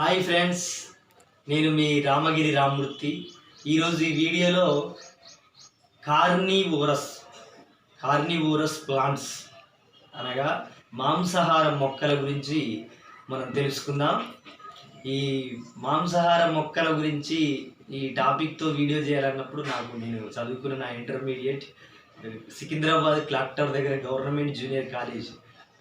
Hi friends నేను మీ రామగిరి రామ్మూర్తి. ఈరోజు ఈ వీడియోలో కార్నివోరస్ కార్నివోరస్ ప్లాంట్స్ అనగా మాంసాహార మొక్కల గురించి మనం తెలుసుకుందాం. ఈ మాంసాహార మొక్కల గురించి ఈ టాపిక్తో వీడియో చేయాలన్నప్పుడు నాకు నేను చదువుకున్న నా ఇంటర్మీడియట్ సికింద్రాబాద్ క్లాక్టర్ దగ్గర government junior college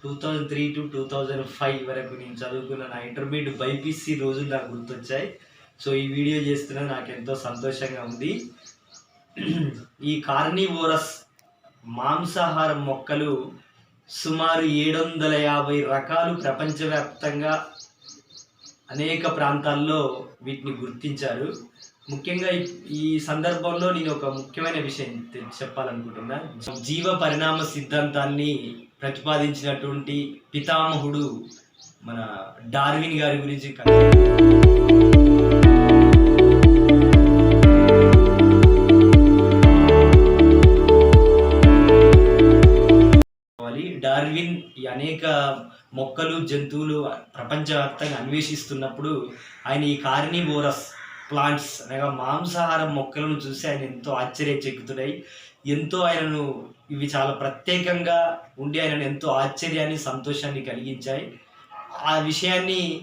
two thousand three to two thousand five వరకు నేను చదువుకున్న నా ఇంటర్మీడియట్ బైపీసీ రోజులు నాకు గుర్తొచ్చాయి. సో ఈ వీడియో చేస్తున్నా నాకు ఎంతో సంతోషంగా ఉంది. ఈ కార్నివోరస్ మాంసాహార మొక్కలు సుమారు ఏడు వందల యాభై రకాలు ప్రపంచవ్యాప్తంగా అనేక ప్రాంతాల్లో వీటిని గుర్తించారు. ముఖ్యంగా ఈ- సందర్భంలో నేను ఒక ముఖ్యమైన విషయం చెప్పాలనుకుంటున్నా. జీవ పరిణామ సిద్ధాంతాన్ని ప్రతిపాదించినటువంటి పితామహుడు మన డార్విన్ గారి గురించి డార్విన్ ఈ అనేక మొక్కలు జంతువులు ప్రపంచవ్యాప్తంగా అన్వేషిస్తున్నప్పుడు ఆయన ఈ కార్నివోరస్ ప్లాంట్స్ అనగా మాంసాహార మొక్కలను చూసి ఆయన ఎంతో ఆశ్చర్యచెక్కుతున్నాయి ఎంతో ఆయనను ఇవి చాలా ప్రత్యేకంగా ఉండి ఆయనను ఎంతో ఆశ్చర్యాన్ని సంతోషాన్ని కలిగించాయి. ఆ విషయాన్ని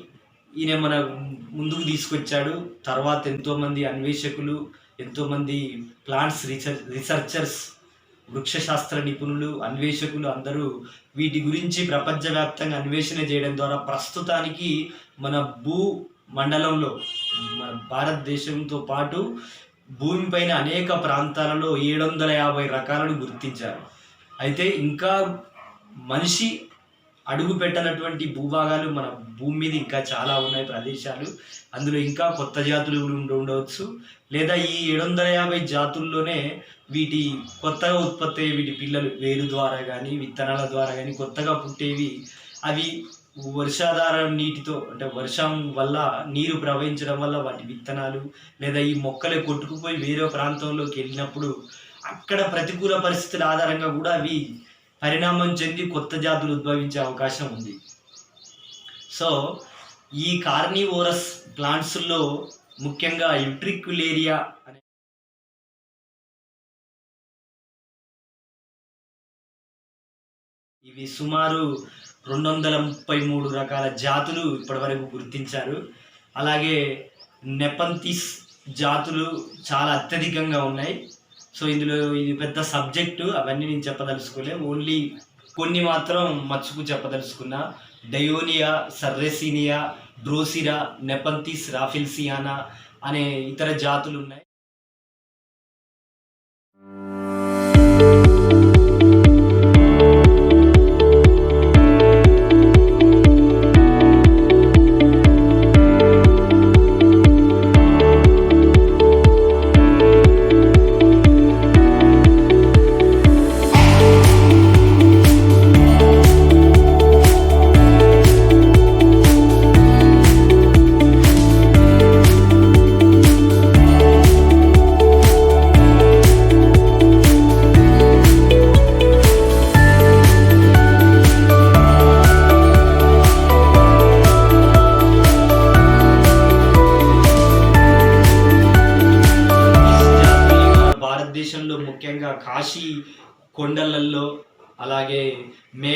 ఈయన మన ముందుకు తీసుకొచ్చాడు. తర్వాత ఎంతోమంది అన్వేషకులు ఎంతోమంది ప్లాంట్స్ రీసెర్చ్ రీసెర్చర్స్ వృక్షశాస్త్ర నిపుణులు అన్వేషకులు అందరూ వీటి గురించి ప్రపంచవ్యాప్తంగా అన్వేషణ చేయడం ద్వారా ప్రస్తుతానికి మన భూ మండలంలో మన భారతదేశంతో పాటు భూమిపైన అనేక ప్రాంతాలలో ఏడు వందల యాభై రకాలను గుర్తించారు. అయితే ఇంకా మనిషి అడుగు పెట్టనటువంటి భూభాగాలు మన భూమి మీద ఇంకా చాలా ఉన్నాయి ప్రదేశాలు. అందులో ఇంకా కొత్త జాతులు కూడా ఉండవచ్చు. లేదా ఈ ఏడు వందల యాభై జాతుల్లోనే వీటి కొత్తగా ఉత్పత్తి అయ్యే వీటి పిల్లలు వేరు ద్వారా కానీ విత్తనాల ద్వారా కానీ కొత్తగా పుట్టేవి అవి వర్షాధార నీటితో అంటే వర్షం వల్ల నీరు ప్రవహించడం వల్ల వాటి విత్తనాలు లేదా ఈ మొక్కలు కొట్టుకుపోయి వేరే ప్రాంతంలోకి వెళ్ళినప్పుడు అక్కడ ప్రతికూల పరిస్థితుల ఆధారంగా కూడా అవి పరిణామం చెంది కొత్త జాతులు ఉద్భవించే అవకాశం ఉంది. సో ఈ కార్నివోరస్ ప్లాంట్స్లో ముఖ్యంగా యుట్రిక్యులేరియా అనే ఇవి సుమారు రెండు వందల ముప్పై మూడు రకాల జాతులు ఇప్పటివరకు గుర్తించారు. అలాగే నెపంతిస్ జాతులు చాలా అత్యధికంగా ఉన్నాయి. సో ఇందులో ఇది పెద్ద సబ్జెక్టు అవన్నీ నేను చెప్పదలుచుకోలే. ఓన్లీ కొన్ని మాత్రం మచ్చుకు చెప్పదలుచుకున్నా. డయోనియా సర్రెసినియా డ్రోసిరా నెపంతిస్ రాఫిల్సియానా అనే ఇతర జాతులు ఉన్నాయి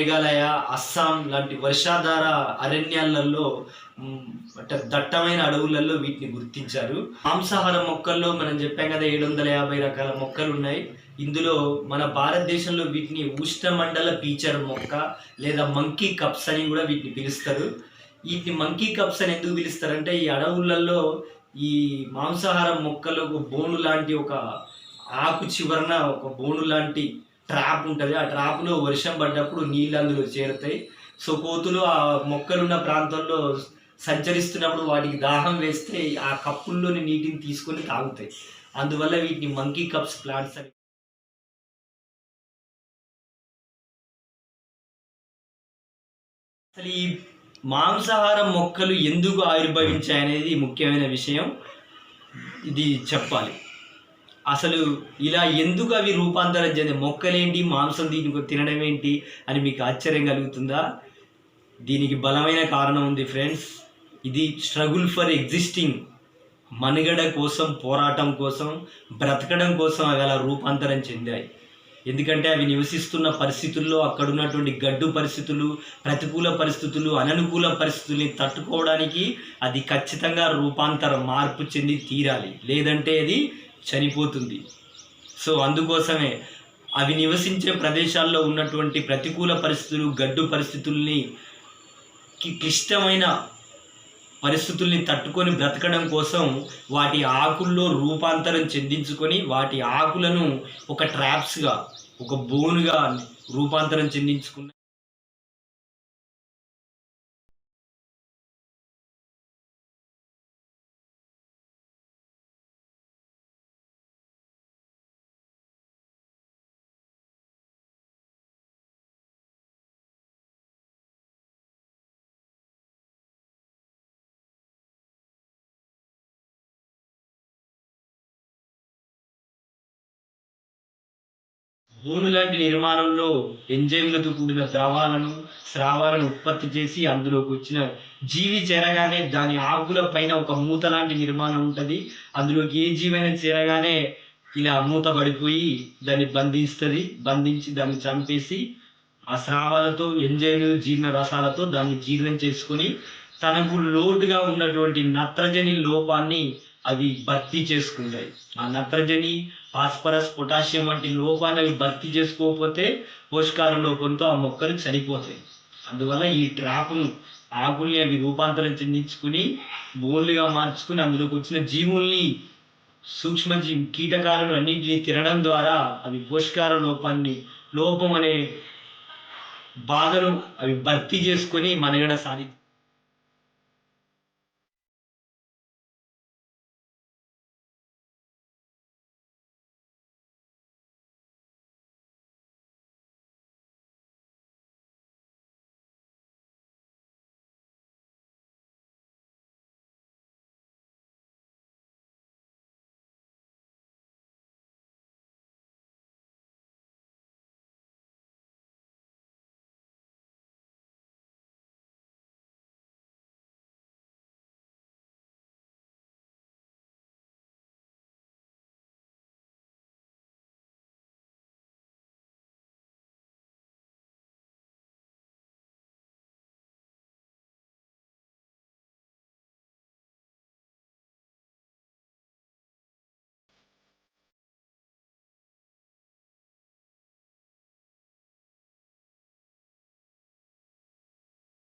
మేఘాలయ అస్సాం లాంటి వర్షాధార అరణ్యాలలో అంటే దట్టమైన అడవులలో వీటిని గుర్తించారు. మాంసాహార మొక్కల్లో మనం చెప్పాం కదా ఏడు వందల యాభై రకాల మొక్కలు ఉన్నాయి. ఇందులో మన భారతదేశంలో వీటిని ఉష్ణమండల పీచర్ మొక్క లేదా మంకీ కప్స్ అని కూడా వీటిని పిలుస్తారు. వీటిని మంకీ కప్స్ అని ఎందుకు పిలుస్తారంటే ఈ అడవులలో ఈ మాంసాహార మొక్కలు ఒక బోను లాంటి ఒక ఆకు చివరన ఒక బోను లాంటి ట్రాప్ ఉంటుంది. ఆ ట్రాప్లో వర్షం పడ్డప్పుడు నీళ్ళు అందులో చేరుతాయి. సో కోతులు ఆ మొక్కలున్న ప్రాంతంలో సంచరిస్తున్నప్పుడు వాటికి దాహం వేస్తే ఆ కప్పుల్లోని నీటిని తీసుకొని తాగుతాయి. అందువల్ల వీటిని మంకీ కప్స్ ప్లాంట్స్ అని అసలు ఈ మాంసాహార మొక్కలు ఎందుకు ఆవిర్భవించాయనేది ముఖ్యమైన విషయం ఇది చెప్పాలి. అసలు ఇలా ఎందుకు అవి రూపాంతరం చెంది మొక్కలేంటి మాంసం దీనికి తినడం ఏంటి అని మీకు ఆశ్చర్యం కలుగుతుందా? దీనికి బలమైన కారణం ఉంది ఫ్రెండ్స్ ఇది స్ట్రగుల్ ఫర్ ఎగ్జిస్టింగ్. మనుగడ కోసం పోరాటం కోసం బ్రతకడం కోసం అవి అలా రూపాంతరం చెందాయి. ఎందుకంటే అవి నివసిస్తున్న పరిస్థితుల్లో అక్కడ ఉన్నటువంటి గడ్డు పరిస్థితులు ప్రతికూల పరిస్థితులు అననుకూల పరిస్థితుల్ని తట్టుకోవడానికి అది ఖచ్చితంగా రూపాంతరం మార్పు చెంది తీరాలి. లేదంటే అది చనిపోతుంది. సో అందుకోసమే అవి నివసించే ప్రదేశాల్లో ఉన్నటువంటి ప్రతికూల పరిస్థితులు గడ్డు పరిస్థితుల్ని క్లిష్టమైన పరిస్థితుల్ని తట్టుకొని బ్రతకడం కోసం వాటి ఆకుల్లో రూపాంతరం చెందించుకొని వాటి ఆకులను ఒక ట్రాప్స్గా ఒక బోన్గా రూపాంతరం చెందించుకున్న భూమి లాంటి నిర్మాణంలో ఎంజైమ్లతో కూడిన ద్రవాలను స్రావాలను ఉత్పత్తి చేసి అందులోకి వచ్చిన జీవి చేరగానే దాని ఆకుల పైన ఒక మూత లాంటి నిర్మాణం ఉంటుంది. అందులోకి ఏ జీవైనా చేరగానే ఇలా మూత పడిపోయి దాన్ని బంధిస్తుంది. బంధించి దాన్ని చంపేసి ఆ స్రావాలతో ఎంజైమ్లు జీర్ణ రసాలతో దాన్ని జీర్ణం చేసుకొని తనకు లోటుగా ఉన్నటువంటి నత్రజని లోపాన్ని అవి భర్తీ చేసుకుంటాయి. ఆ నత్రజని ఫాస్ఫరస్ పొటాషియం వంటి లోపాన్ని అవి భర్తీ చేసుకోకపోతే పోషకాల లోపంతో ఆ మొక్కలు చనిపోతాయి అందువల్ల ఈ ట్రాప్ను ఆకుల్ని అవి రూపాంతరం చెందించుకుని బోన్లుగా మార్చుకుని అందులోకి వచ్చిన జీవుల్ని సూక్ష్మ కీటకాలను అన్నింటినీ తినడం ద్వారా అవి పోషకాల లోపాన్ని లోపం అనే బాధను అవి భర్తీ చేసుకొని మనగడ సాధి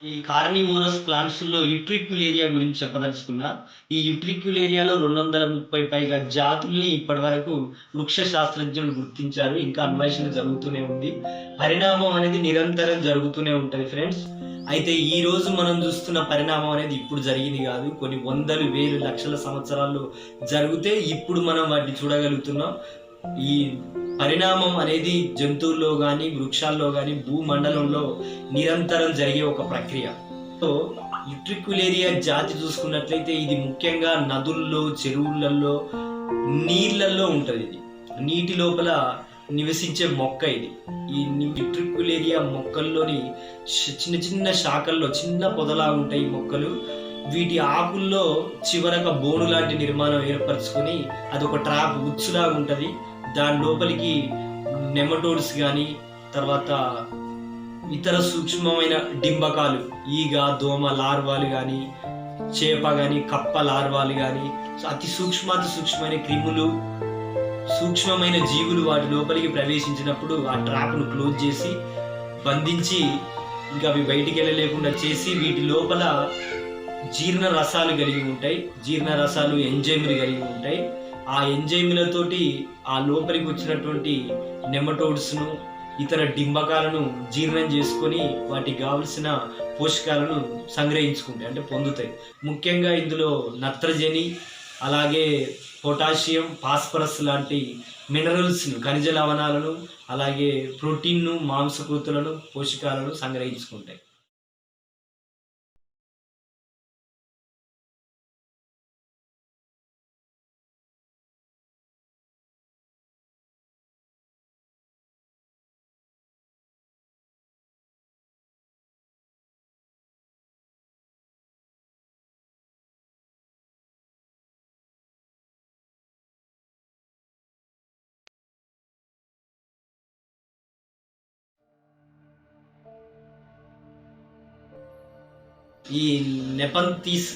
ఈ కార్నివోరస్ ప్లాంట్స్లో యుట్రిక్యుల్ ఏరియా గురించి చెప్పదలుచుకున్నా ఈ యుట్రిక్యుల్ ఏరియాలో రెండు వందల ముప్పై పైగా జాతుల్ని ఇప్పటి వరకు వృక్ష శాస్త్రజ్ఞులు గుర్తించారు. ఇంకా అన్వేషణ జరుగుతూనే ఉంది. పరిణామం అనేది నిరంతరం జరుగుతూనే ఉంటుంది ఫ్రెండ్స్. అయితే ఈ రోజు మనం చూస్తున్న పరిణామం అనేది ఇప్పుడు జరిగింది కాదు. కొన్ని వందలు వేలు లక్షల సంవత్సరాల్లో జరిగితే ఇప్పుడు మనం వాటిని చూడగలుగుతున్నాం. ఈ పరిణామం అనేది జంతువుల్లో కానీ వృక్షాల్లో కానీ భూమండలంలో నిరంతరం జరిగే ఒక ప్రక్రియ. సో యుట్రిక్యులేరియా జాతి చూసుకున్నట్లయితే ఇది ముఖ్యంగా నదుల్లో చెరువులలో నీళ్ళల్లో ఉంటుంది ఇది. నీటి లోపల నివసించే మొక్క ఇది. ఈ యుట్రిక్యులేరియా మొక్కల్లోని చిన్న చిన్న శాఖల్లో చిన్న పొదలా ఉంటాయి మొక్కలు. వీటి ఆకుల్లో చివరక బోను లాంటి నిర్మాణం ఏర్పరచుకొని అది ఒక ట్రాప్ ఉచ్చులాగా ఉంటుంది. దాని లోపలికి నెమటోడ్స్ కానీ తర్వాత ఇతర సూక్ష్మమైన డింబకాలు ఈగ దోమ లార్వాలు కానీ చేప కానీ కప్ప లార్వాలు కానీ అతి సూక్ష్మాతి సూక్ష్మమైన క్రిములు సూక్ష్మమైన జీవులు వాటి లోపలికి ప్రవేశించినప్పుడు ఆ ట్రాప్ను క్లోజ్ చేసి బంధించి ఇంకా అవి బయటికి వెళ్ళలేకుండా చేసి వీటి లోపల జీర్ణ రసాలు కలిగి ఉంటాయి. జీర్ణ రసాలు ఎంజైమ్లు కలిగి ఉంటాయి. ఆ ఎంజైములతోటి ఆ లోపలికి వచ్చినటువంటి నెమటోడ్స్ను ఇతర డింబకాలను జీర్ణం చేసుకొని వాటికి కావలసిన పోషకాలను సంగ్రహించుకుంటాయి అంటే పొందుతాయి. ముఖ్యంగా ఇందులో నత్రజని అలాగే పొటాషియం ఫాస్ఫరస్ లాంటి మినరల్స్ను ఖనిజ లవణాలను అలాగే ప్రోటీన్ను మాంసకృతులను పోషకాలను సంగ్రహించుకుంటాయి. ఈ నెపంతీస్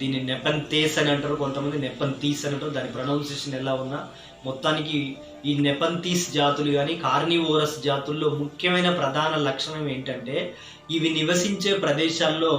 దీన్ని నెపంతేస్ అని అంటారు కొంతమంది నెపంతీస్ అని అంటారు. దాని ప్రొనౌన్సియేషన్ ఎలా ఉన్నా మొత్తానికి ఈ నెపంతీస్ జాతులు కానీ కార్నివోరస్ జాతుల్లో ముఖ్యమైన ప్రధాన లక్షణం ఏంటంటే ఇవి నివసించే ప్రదేశాల్లో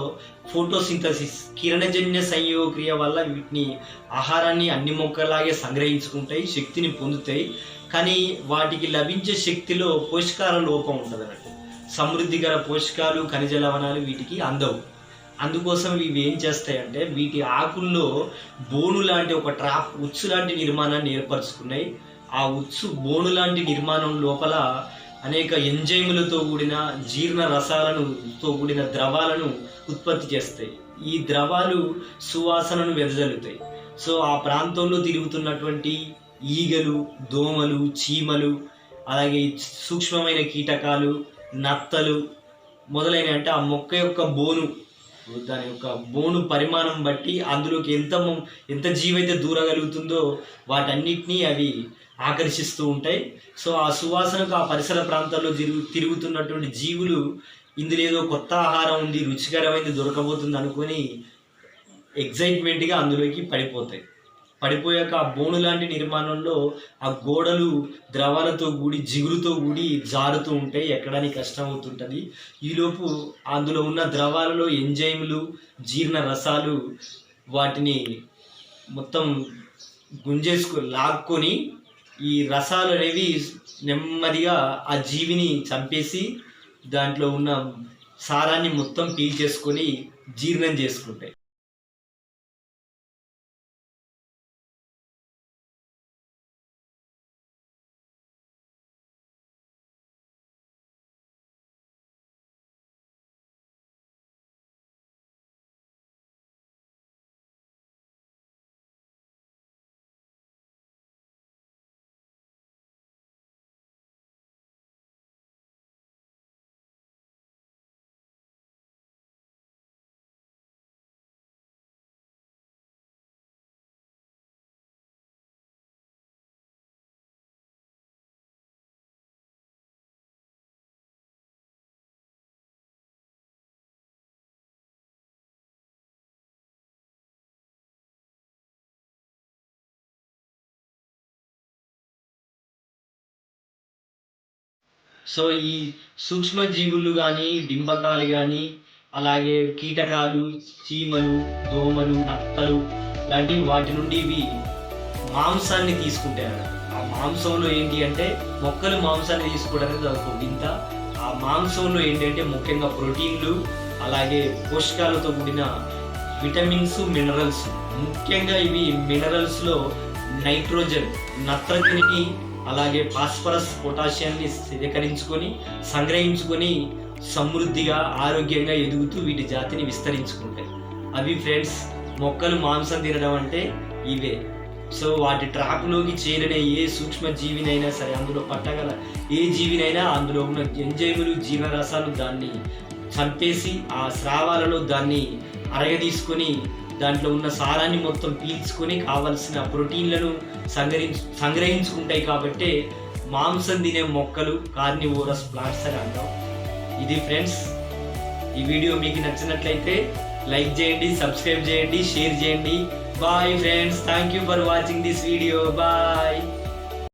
ఫోటోసింథసిస్ కిరణజన్య సంయోగక్రియ వల్ల వీటిని ఆహారాన్ని అన్ని మొక్కలాగే సంగ్రహించుకుంటాయి శక్తిని పొందుతాయి. కానీ వాటికి లభించే శక్తిలో పోషకాల లోపం ఉంటుంది అన్నట్టు సమృద్ధికర పోషకాలు ఖనిజ లవణాలు వీటికి అందవు. అందుకోసం ఇవి ఏం చేస్తాయంటే వీటి ఆకుల్లో బోను లాంటి ఒక ట్రాప్ ఉచ్చు లాంటి నిర్మాణాన్ని ఏర్పరచుకున్నాయి. ఆ ఉచ్చు బోను లాంటి నిర్మాణం లోపల అనేక ఎంజైములతో కూడిన జీర్ణ రసాలను తో కూడిన ద్రవాలను ఉత్పత్తి చేస్తాయి. ఈ ద్రవాలు సువాసనను వెదజల్లుతాయి. సో ఆ ప్రాంతంలో తిరుగుతున్నటువంటి ఈగలు దోమలు చీమలు అలాగే సూక్ష్మమైన కీటకాలు నత్తలు మొదలైన అంటే ఆ మొక్క యొక్క బోను దాని యొక్క బోను పరిమాణం బట్టి అందులోకి ఎంత ఎంత జీవైతే దూరగలుగుతుందో వాటన్నిటినీ అవి ఆకర్షిస్తూ ఉంటాయి. సో ఆ సువాసనకు ఆ పరిసర ప్రాంతాల్లో తిరుగు తిరుగుతున్నటువంటి జీవులు ఇందులో ఏదో కొత్త ఆహారం ఉంది రుచికరమైనది దొరకబోతుంది అనుకొని ఎగ్జైట్మెంట్గా అందులోకి పడిపోతాయి. పడిపోయాక ఆ బోను లాంటి నిర్మాణంలో ఆ గోడలు ద్రవాలతో కూడి జిగురుతో కూడి జారుతూ ఉంటాయి ఎక్కడానికి కష్టం అవుతుంటుంది. ఈలోపు అందులో ఉన్న ద్రవాలలో ఎంజైములు జీర్ణ రసాలు వాటిని మొత్తం గుంజేసుకు లాక్కొని ఈ రసాలు అనేవి నెమ్మదిగా ఆ జీవిని చంపేసి దాంట్లో ఉన్న సారాన్ని మొత్తం పీల్చేసుకొని జీర్ణం చేసుకుంటాయి. సో ఈ సూక్ష్మజీవులు కానీ డింబకాలు కానీ అలాగే కీటకాలు చీమలు దోమలు నత్తలు లాంటి వాటి నుండి ఇవి మాంసాన్ని తీసుకుంటాయి ఆ మాంసంలో ఏంటి అంటే మొక్కలు మాంసాన్ని తీసుకోవడానికి ఒక వింత ఆ మాంసంలో ఏంటంటే ముఖ్యంగా ప్రోటీన్లు అలాగే పోషకాలతో కూడిన విటమిన్స్ మినరల్స్. ముఖ్యంగా ఇవి మినరల్స్లో నైట్రోజన్ నత్రజనికి అలాగే ఫాస్ఫరస్ పొటాషియాన్ని సేకరించుకొని సంగ్రహించుకొని సమృద్ధిగా ఆరోగ్యంగా ఎదుగుతూ వీటి జాతిని విస్తరించుకుంటాయి. అవి ఫ్రెండ్స్ మొక్కలు మాంసం తినడం అంటే ఇవే. సో వాటి ట్రాక్లోకి చేరిన ఏ సూక్ష్మ జీవినైనా సరే అందులో పట్టగల ఏ జీవినైనా అందులో ఉన్న ఎంజైములు జీవరసాలు దాన్ని చంపేసి ఆ స్రావాలలో దాన్ని అరగదీసుకొని దాంట్లో ఉన్న సారాన్ని మొత్తం పీల్చుకొని కావలసిన ప్రోటీన్లను సంగ్రహించు సంగ్రహించుకుంటాయి కాబట్టి మాంసం తినే మొక్కలు కార్నివోరస్ ప్లాంట్స్ అని అంటాం. ఇది ఫ్రెండ్స్ ఈ వీడియో మీకు నచ్చినట్లయితే లైక్ చేయండి సబ్స్క్రైబ్ చేయండి షేర్ చేయండి. Bye friends thank you for watching this video. Bye.